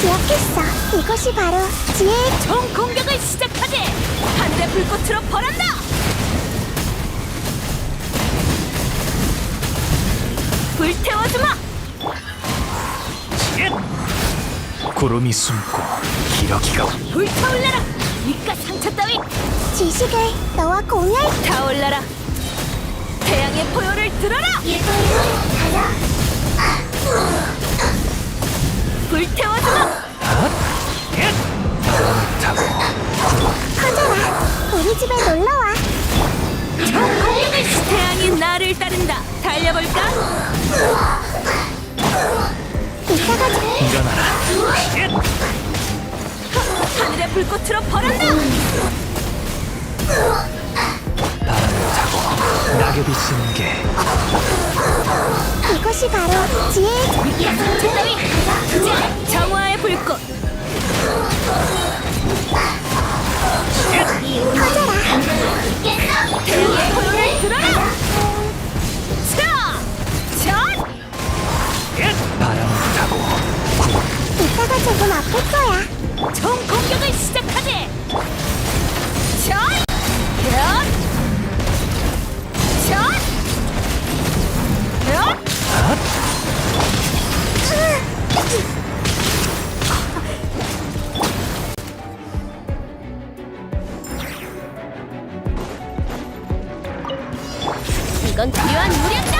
기억했어. 이것이 바로 지혜의 총 공격을 시작하지! 하늘의 불꽃으로 벌한다! 불태워주마! 구름이 숨고 기러기가 불타올라라! 밑가 상처 따위 지식을 너와 공유할 타올라라! 태양의 포효를 들어라! 불태워주마! 불꽃으로 벌한다! 바람을 타고 낙엽이 지는 게 이것이 바로 지혜의 이제 정화의 불꽃! 커져라. 태양의 포효를 들어라! 차! 전! 바람을 타고 이따가 조금 아플 거야. 총 공격을 시작하지! 이건 필요한 무력이다!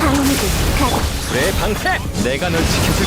방어무기 가자. 불의 방패! 내가 널 지켜줄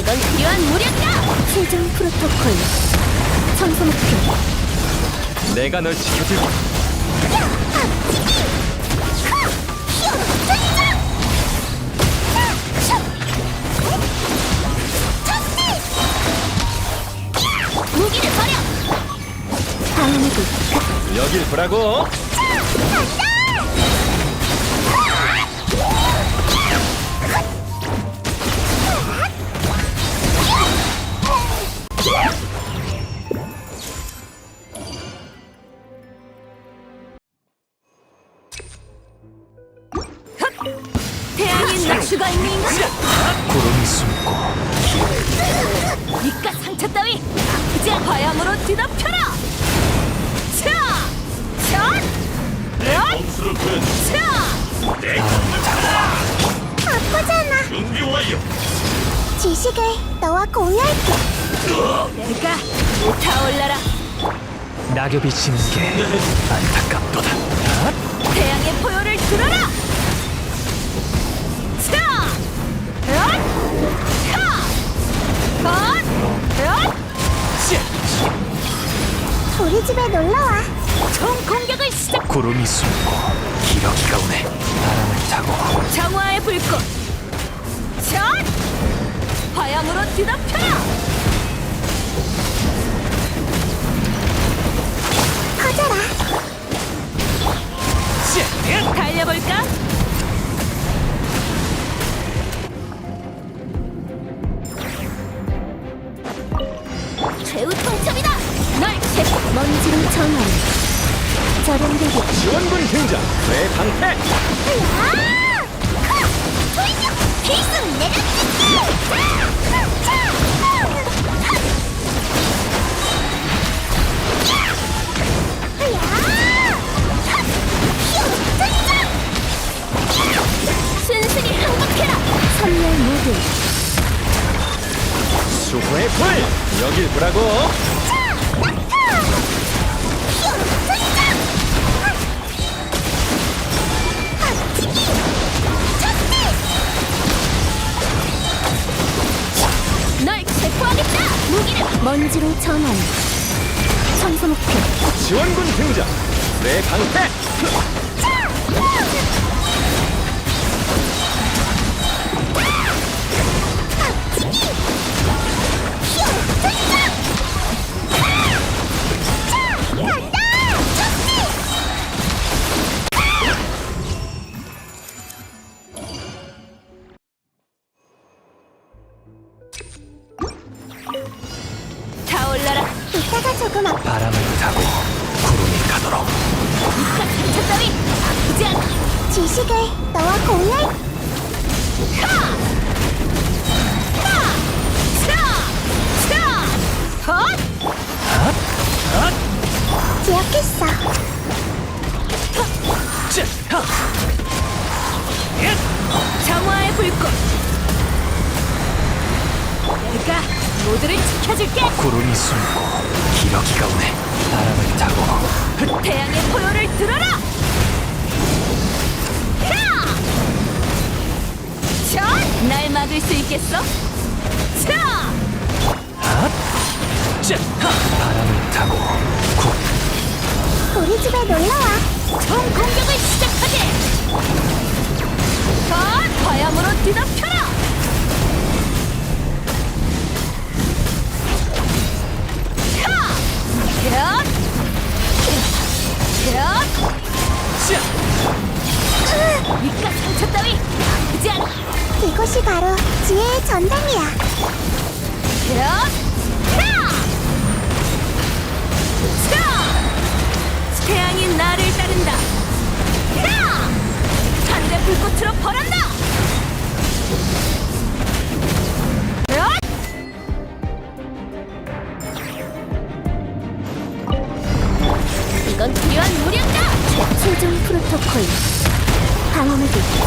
이건 필요한 무력이다! 최종 프로토콜. 청소 목표. 내가 널 지켜줄 무기를 버려! 방어무기 여길 보라고 태양인 낙슈가 있는 인간이야! 구름이 숨고 니가 상처 따위! 이제 화염으로 뒤덮여라! 차! 전! 연! 차! 아프잖아. 지식을 너와 공유할게. 내가 타올라라! 낙엽이 지는 게 안타깝도다 태양의 포 우리 집에 놀러와. 총 공격을 시작! 구름이 숨고 기러기가 오네 바람을 타고 정화의 불꽃! 전! 화염으로 뒤덮여라! 저렴되게. 지원군 등장! 순순히 항복해라! 선멸 모드. 수호의 불 여길 보라고 널 먼지로 전환. 청소 목표. 지원군 등장 불의 방 지식을 너와 공유할 기억했어. 쯔! 하! 정화의 불꽃 내가 모두를 지켜줄게 구름이 숨고 기러기가 오네 바람을 타고 태양의 포효를 들어라 전! 날 막을 수 있겠어? 자! 쯔! 하! 바람을 타고 구 우리 집에 놀러와. 총 공격을 시작하게! 전! 화염으로 뒤덮여라! 하! 현! 현! 쯔! 이깟 상처 따위 아프지 않아 이곳이 바로 지혜의 전당이야. 태양이 나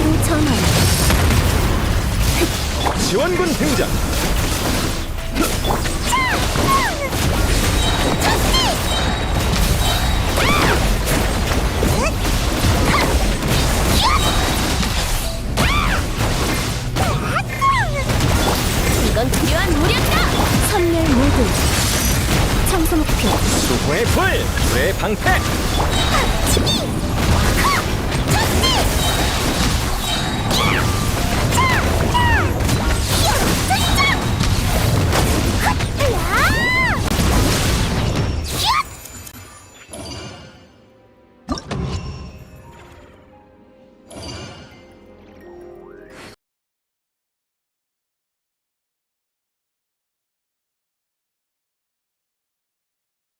먼지로 전환. 지원군 등장 이건 필요한 무력이다 선멸 모드. 청소 목표. 수호의 불! 불의 방패